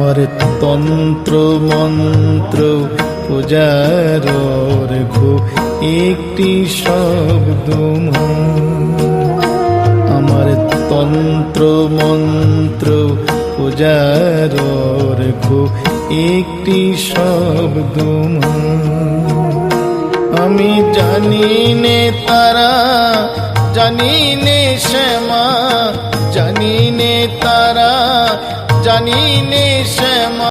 আমার তন্ত্র, মন্ত্র, পূজার ঘো, একটি শব্দ আমার তন্ত্র, মন্ত্র, পূজার ঘো, একটি শব্দ আমি জানি নে তারা, জানি নে শ্যামা, জানি নে তারা জানি নে শ্যামা